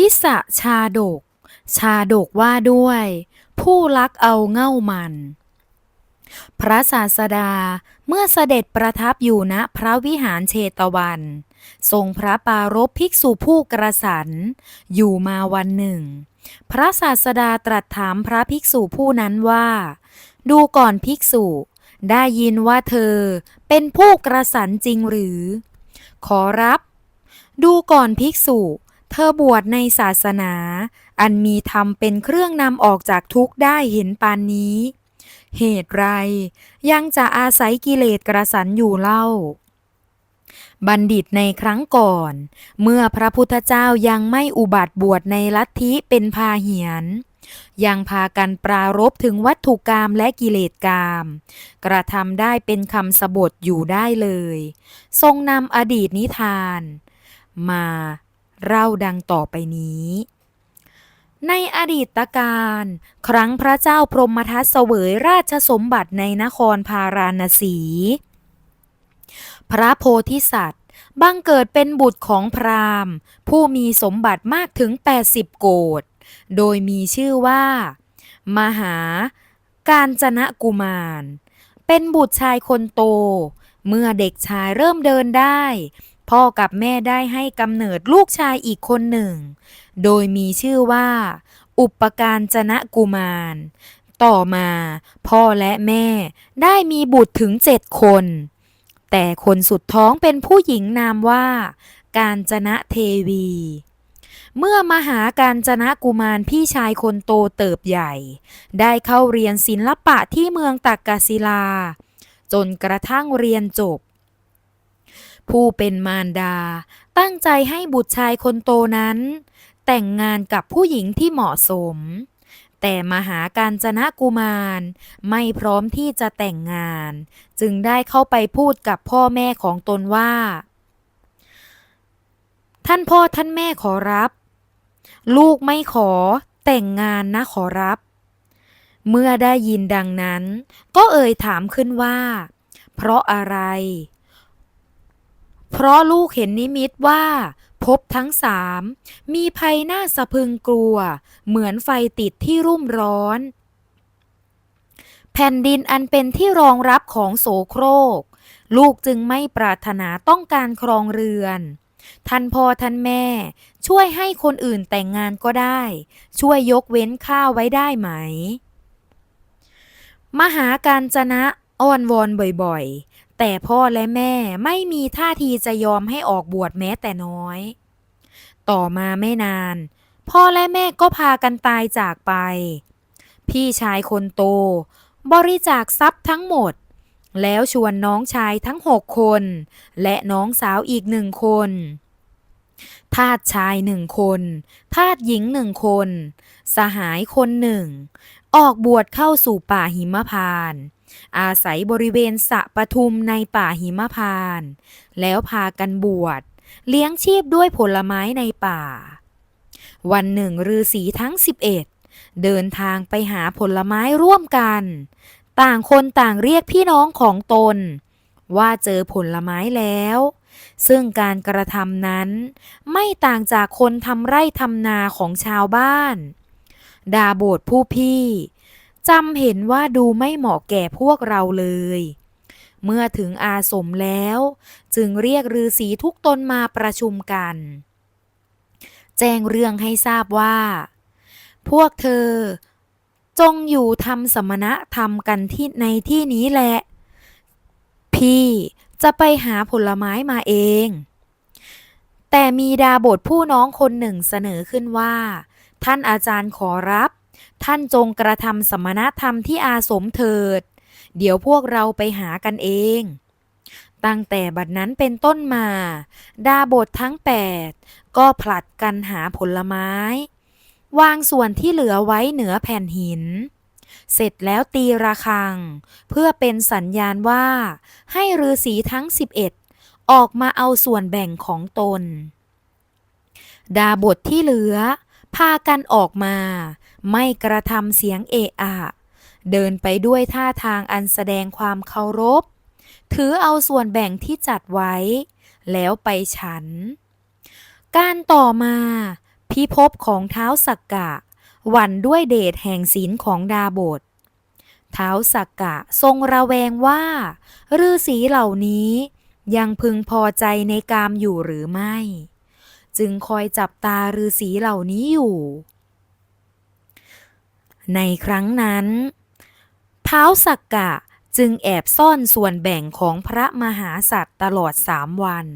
พิสะชาดก ชาดกว่าด้วย ผู้ลักเอาเง่ามัน พระศาสดาเมื่อเสด็จประทับอยู่ณพระวิหารเชตวัน ทรงพระปารภภิกษุผู้กระสัน อยู่มาวันหนึ่ง พระศาสดาตรัสถามพระภิกษุผู้นั้นว่า ดูก่อนภิกษุ ได้ยินว่าเธอเป็นผู้กระสันจริงหรือ ขอรับ ดูก่อนภิกษุ ธอบวชในศาสนา อันมีธรรมเป็นเครื่องนำออกจากทุกข์ได้เห็นปานนี้ เหตุไร ยังจะอาศัยกิเลสกระสันอยู่เล่า บัณฑิตในครั้งก่อน เมื่อพระพุทธเจ้ายังไม่อุบัติบวชในลัทธิเป็นพาเหียนยังพากันปรารบถึงวัตถุกรรมและกิเลสกรรมกระทำได้เป็นคำสบทอยู่ได้เลย ทรงนำอดีตนิทาน มา เล่าดังต่อไปนี้ ในอดีตการ ครั้งพระเจ้าพรหมทัตเสวยราชสมบัติในนครพาราณสี พระโพธิสัตว์บังเกิดเป็นบุตรของพราหมณ์ ผู้มีสมบัติมากถึง 80 โกฏโดยมีชื่อว่า มหาการจนะกุมาร เป็นบุตรชายคนโต เมื่อเด็กชายเริ่มเดินได้ พ่อกับแม่ได้ให้กำเนิดลูกชายอีกคนหนึ่ง โดยมีชื่อว่า อุปการจนะกุมาร ต่อมาพ่อและแม่ได้มีบุตรถึงเจ็ดคน แต่คนสุดท้องเป็นผู้หญิงนามว่า การจนะเทวี เมื่อมหาการจนะกุมารพี่ชายคนโตเติบใหญ่ ได้เข้าเรียนศิลปะที่เมืองตักกศิลา จนกระทั่งเรียนจบ ผู้เป็นมารดา ตั้งใจให้บุตรชายคนโตนั้น แต่งงานกับผู้หญิงที่เหมาะสม แต่มหาการจนะกุมารไม่พร้อมที่จะแต่งงาน จึงได้เข้าไปพูดกับพ่อแม่ของตนว่า ท่านพ่อท่านแม่ขอรับ ลูกไม่ขอแต่งงานนะขอรับ เมื่อได้ยินดังนั้น ก็เอ่ยถามขึ้นว่า เพราะอะไร เพราะลูกเห็นนิมิตว่า พบทั้งสามมีภัยน่าสะพึงกลัว เหมือนไฟติดที่รุ่มร้อน แผ่นดินอันเป็นที่รองรับของโสโครก ลูกจึงไม่ปรารถนาต้องการครองเรือนท่านพ่อท่านแม่ ช่วยให้คนอื่นแต่งงานก็ได้ ช่วยยกเว้นข้าวไว้ได้ไหม มหาการจนะอ้อนวอนบ่อยๆ แต่พ่อและแม่ไม่มีท่าทีจะยอมให้ออกบวชแม้แต่น้อย ต่อมาไม่นาน พ่อและแม่ก็พากันตายจากไป พี่ชายคนโต บริจาคทรัพย์ทั้งหมด แล้วชวนน้องชายทั้งหกคน และน้องสาวอีกหนึ่งคนทาสชายหนึ่งคน ทาสหญิงหนึ่งคน สหายคนหนึ่ง ออกบวชเข้าสู่ป่าหิมพานต์ อาศัยบริเวณสะปทุมในป่าหิมพาน แล้วพากันบวช เลี้ยงชีพด้วยผลไม้ในป่า วันหนึ่งฤาษีทั้ง 11 เดินทางไปหาผลไม้ร่วมกัน ต่างคนต่างเรียกพี่น้องของตน ว่าเจอผลไม้แล้ว ซึ่งการกระทำนั้น ไม่ต่างจากคนทำไร่ทำนาของชาวบ้านดาโบทผู้พี่ จำเห็นว่าดูไม่เหมาะแก่พวกเราเลย เมื่อถึงอาสมแล้ว จึงเรียกฤาษีทุกตนมาประชุมกัน แจ้งเรื่องให้ทราบว่า พวกเธอ จงอยู่ทำสมณธรรมกันที่ในที่นี้แหละ พี่จะไปหาผลไม้มาเอง แต่มีดาบทผู้น้องคนหนึ่งเสนอขึ้นว่า ท่านอาจารย์ขอรับ ท่านจงกระทำสมณธรรมที่อาสมเถิด เดี๋ยวพวกเราไปหากันเอง ตั้งแต่บัดนั้นเป็นต้นมา ดาบททั้งแปดก็ผลัดกันหาผลไม้ วางส่วนที่เหลือไว้เหนือแผ่นหิน เสร็จแล้วตีระฆัง เพื่อเป็นสัญญาณว่า ให้ฤาษีทั้ง11ออกมาเอาส่วนแบ่งของตน ดาบทที่เหลือพากันออกมา ไม่กระทำเสียงเอะอะเดินไปด้วยท่าทางอันแสดงความเคารพ ถือเอาส่วนแบ่งที่จัดไว้ แล้วไปฉัน การต่อมาพิภพของเท้าสักกะ หวั่นด้วยเดชแห่งศีลของดาบทเท้าสักกะทรงระแวงว่าฤาษีเหล่านี้ยังพึงพอใจในกามอยู่หรือไม่ จึงคอยจับตาฤาษีเหล่านี้อยู่ ในครั้งนั้นเท้าสักกะจึงแอบซ่อนส่วนแบ่งของพระมหาสัตว์ตลอดสามวัน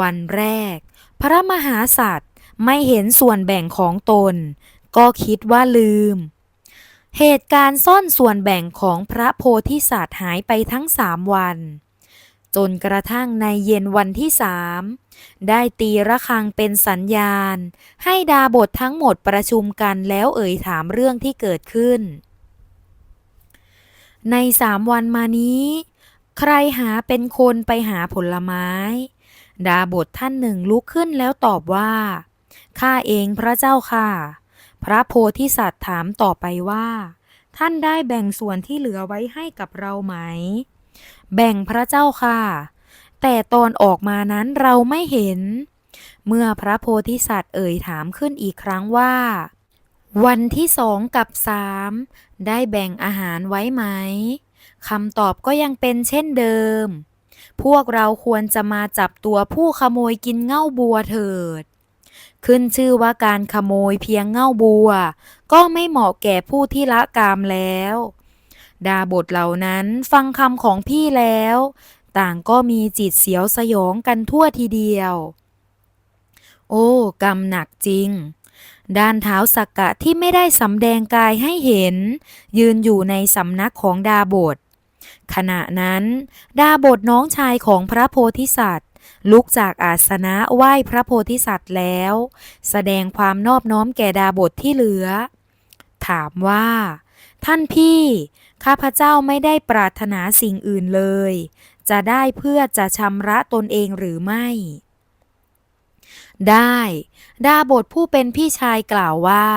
วันแรก พระมหาสัตว์ไม่เห็นส่วนแบ่งของตน ก็คิดว่าลืม เหตุการณ์ซ่อนส่วนแบ่งของพระโพธิสัตว์หายไปทั้งสามวัน จนกระทั่งในเย็นวันที่สามได้ตีระฆังเป็นสัญญาณ ให้ดาบททั้งหมดประชุมกันแล้วเอ่ยถามเรื่องที่เกิดขึ้น ในสามวันมานี้ ใครหาเป็นคนไปหาผลไม้ ดาบทท่านหนึ่งลุกขึ้นแล้วตอบว่าข้าเองพระเจ้าค่ะ พระโพธิสัตว์ถามต่อไปว่า ท่านได้แบ่งส่วนที่เหลือไว้ให้กับเราไหม แบ่งพระเจ้าค่ะ แต่ตอนออกมานั้นเราไม่เห็น เมื่อพระโพธิสัตว์เอ่ยถามขึ้นอีกครั้งว่า วันที่สองกับสามได้แบ่งอาหารไว้ไหมคำตอบก็ยังเป็นเช่นเดิม พวกเราควรจะมาจับตัวผู้ขโมยกินเง่าบัวเถิด ขึ้นชื่อว่าการขโมยเพียงเง่าบัว ก็ไม่เหมาะแก่ผู้ที่ละกามแล้ว ดาบทเหล่านั้นฟังคำของพี่แล้ว ต่างก็มีจิตเสียวสยองกันทั่วทีเดียว โอ้กรรมหนักจริง ด้านเท้าสักกะที่ไม่ได้สำแดงกายให้เห็น ยืนอยู่ในสำนักของดาบท ขณะนั้น ดาบทน้องชายของพระโพธิสัตว์ลุกจากอาสนะไหว้พระโพธิสัตว์แล้ว แสดงความนอบน้อมแก่ดาบทที่เหลือ ถามว่า ท่านพี่ ข้าพเจ้าไม่ได้ปรารถนาสิ่งอื่นเลย จะได้เพื่อจะชำระตนเองหรือไม่ ได้ ดาบทผู้เป็นพี่ชายกล่าวว่า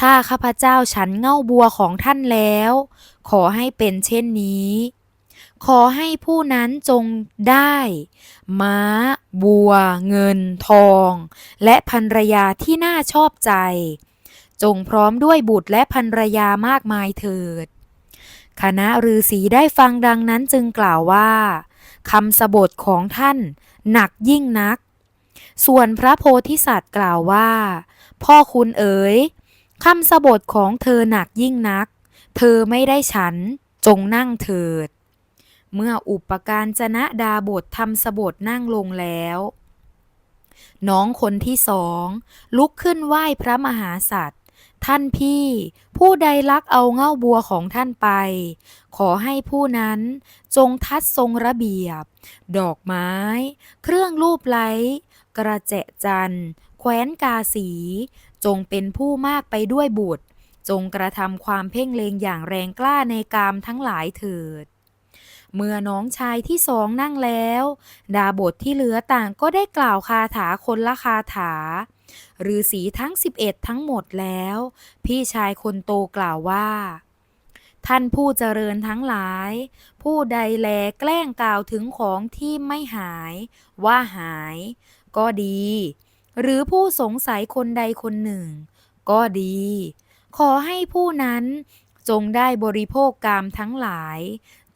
ถ้าข้าพเจ้าฉันเง่าบัวของท่านแล้ว ขอให้เป็นเช่นนี้ ขอให้ผู้นั้นจงได้ ม้า บัว เงิน ทอง และภรรยาที่น่าชอบใจ จงพร้อมด้วยบุตรและภรรยามากมายเถิด คณะฤาษีได้ฟังดังนั้นจึงกล่าวว่าคำสบทของท่านหนักยิ่งนัก ส่วนพระโพธิสัตว์กล่าวว่า พ่อคุณเอ๋ยคำสบทของเธอหนักยิ่งนัก เธอไม่ได้ฉัน จงนั่งเถิด เมื่ออุปการจนะดาบททำสบทนั่งลงแล้ว น้องคนที่สอง ลุกขึ้นไหว้พระมหาสัตว์ ท่านพี่ ผู้ใดลักเอาเง่าบัวของท่านไป ขอให้ผู้นั้นจงทัดทรงระเบียบ ดอกไม้ เครื่องรูปไล้ กระเจจันแคว้นกาสี จงเป็นผู้มากไปด้วยบุตร จงกระทำความเพ่งเลงอย่างแรงกล้าในกามทั้งหลายเถิด เมื่อน้องชายที่สองนั่งแล้ว ดาบทที่เหลือต่างก็ได้กล่าวคาถาคนละคาถาฤาษีทั้ง 11 ทั้งหมดแล้ว พี่ชายคนโตกล่าวว่า ท่านผู้เจริญทั้งหลาย ผู้ใดแลแกล้งกล่าวถึงของที่ไม่หาย ว่าหาย ก็ดี หรือผู้สงสัยคนใดคนหนึ่ง ก็ดี ขอให้ผู้นั้นจงได้บริโภคกามทั้งหลาย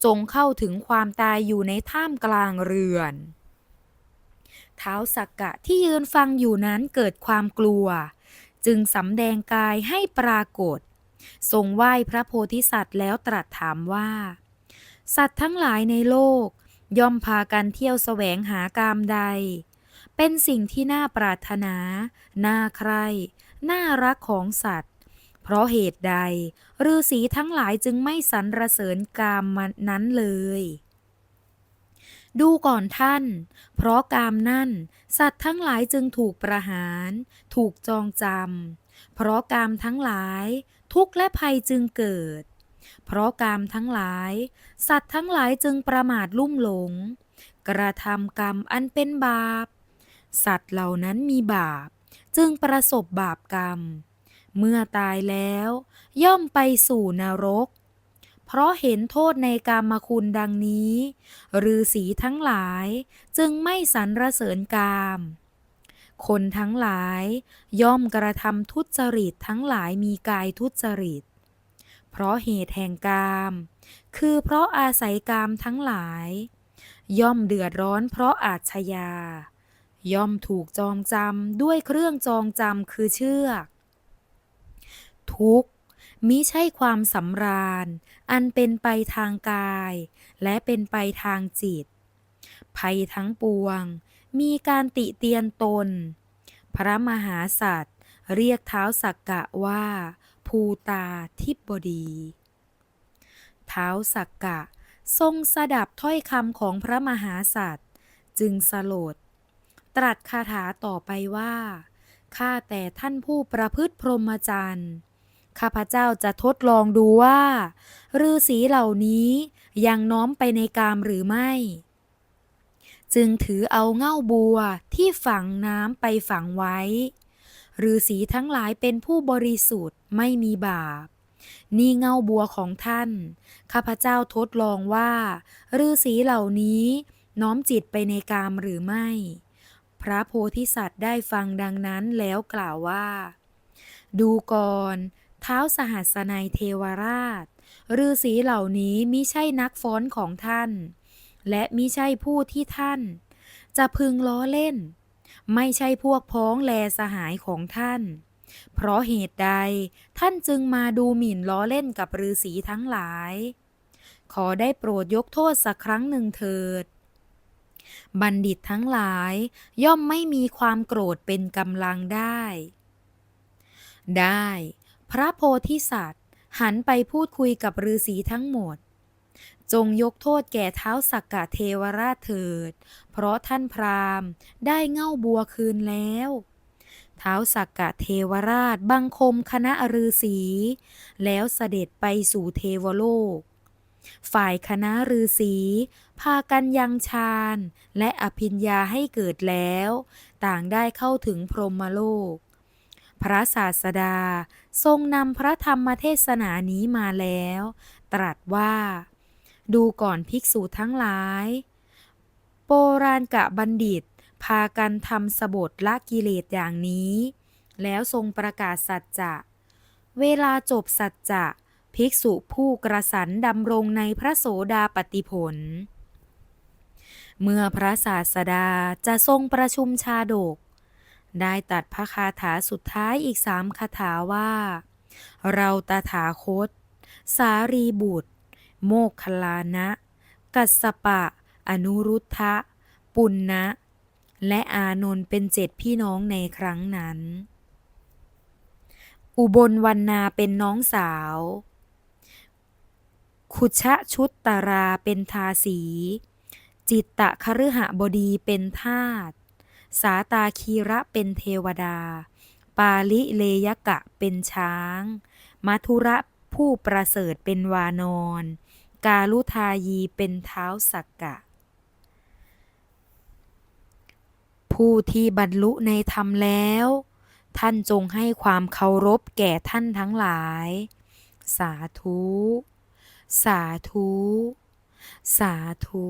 จงเข้าถึงความตายอยู่ในท่ามกลางเรือนเท้าสักกะที่ยืนฟังอยู่นั้นเกิดความกลัว จึงสำแดงกายให้ปรากฏ ทรงไหว้พระโพธิสัตว์แล้วตรัสถามว่า สัตว์ทั้งหลายในโลก ย่อมพากันเที่ยวแสวงหากามใด เป็นสิ่งที่น่าปรารถนา น่าใคร่ น่ารักของสัตว์ เพราะเหตุใดฤาษีทั้งหลายจึงไม่สรรเสริญกามมันนั้นเลย ดูก่อนท่าน เพราะกามนั่น สัตว์ทั้งหลายจึงถูกประหาร ถูกจองจำเพราะกามทั้งหลาย ทุกข์และภัยจึงเกิด เพราะกามทั้งหลาย สัตว์ทั้งหลายจึงประมาทลุ่มหลง กระทำกรรมอันเป็นบาป สัตว์เหล่านั้นมีบาป จึงประสบบาปกรรม เมื่อตายแล้ว ย่อมไปสู่นรก เพราะเห็นโทษในกามคุณดังนี้ฤาษีทั้งหลายจึงไม่สรรเสริญกาม คนทั้งหลายย่อมกระทำทุจริตทั้งหลายมีกายทุจริต เพราะเหตุแห่งกาม คือเพราะอาศัยกามทั้งหลาย ย่อมเดือดร้อนเพราะอาชญาย่อมถูกจองจำด้วยเครื่องจองจำคือเชือก ทุกข์ มิใช่ความสำราญ อันเป็นไปทางกาย และเป็นไปทางจิต ภัยทั้งปวง มีการติเตียนตน พระมหาสัตว์ เรียกเท้าสักกะว่า ภูตาทิบดี เท้าสักกะ ทรงสดับถ้อยคำของพระมหาสัตว์ จึงสลด ตรัสคาถาต่อไปว่าข้าแต่ท่านผู้ประพฤติพรหมจรรย์ ข้าพเจ้าจะทดลองดูว่าฤาษีเหล่านี้ยังน้อมไปในกามหรือไม่ จึงถือเอาเง่าบัวที่ฝังน้ำไปฝังไว้ฤาษีทั้งหลายเป็นผู้บริสุทธิ์ไม่มีบาป นี่เง่าบัวของท่าน ข้าพเจ้าทดลองว่าฤาษีเหล่านี้น้อมจิตไปในกามหรือไม่ พระโพธิสัตว์ได้ฟังดังนั้นแล้วกล่าวว่า ดูก่อน ท้าสหัสนัยเทวราชฤาษีเหล่านี้มิใช่นักฟ้อนของท่าน และมิใช่ผู้ที่ท่าน จะพึงล้อเล่น ไม่ใช่พวกพ้องแลสหายของท่าน เพราะเหตุใดท่านจึงมาดูหมิ่นล้อเล่นกับฤาษีทั้งหลาย ขอได้โปรดยกโทษสักครั้งหนึ่งเถิด บัณฑิตทั้งหลายย่อมไม่มีความโกรธเป็นกำลังได้ ได้ พระโพธิสัตว์ หันไปพูดคุยกับฤาษีทั้งหมด จงยกโทษแก่เท้าสักกะเทวราชเถิด เพราะท่านพราหมณ์ได้เง่าบัวคืนแล้วเท้าสักกะเทวราชบังคมคณะฤาษีแล้วเสด็จไปสู่เทวโลก ฝ่ายคณะฤาษีพากันยังฌานและอภิญญาให้เกิดแล้ว ต่างได้เข้าถึงพรหมโลก พระศาสดา ทรงนำพระธรรมเทศนานี้มาแล้ว ตรัสว่า ดูก่อนภิกษุทั้งหลายโบราณกะบัณฑิต พากันทำสบทละกิเลสอย่างนี้ แล้วทรงประกาศสัจจะ เวลาจบสัจจะ ภิกษุผู้กระสันดำรงในพระโสดาปติผล เมื่อพระศาสดาจะทรงประชุมชาดก ได้ตัดพระคาถาสุดท้ายอีกสามคาถาว่า เราตถาคต สารีบุตร โมคคลานะ กัสปะ อนุรุทธะ ปุณณะ และอานนท์เป็นเจ็ดพี่น้องในครั้งนั้น อุบลวันนาเป็นน้องสาวคุชะชุตตาราเป็นทาสี จิตตะคฤหบดีเป็นทาส สาตาคีระเป็นเทวดา ปาลิเลยกะเป็นช้าง มัทุระผู้ประเสริฐเป็นวานอนกาลุทายีเป็นเท้าสักกะ ผู้ที่บรรลุในธรรมแล้ว ท่านจงให้ความเคารพแก่ท่านทั้งหลาย สาธุ สาธุ สาธุ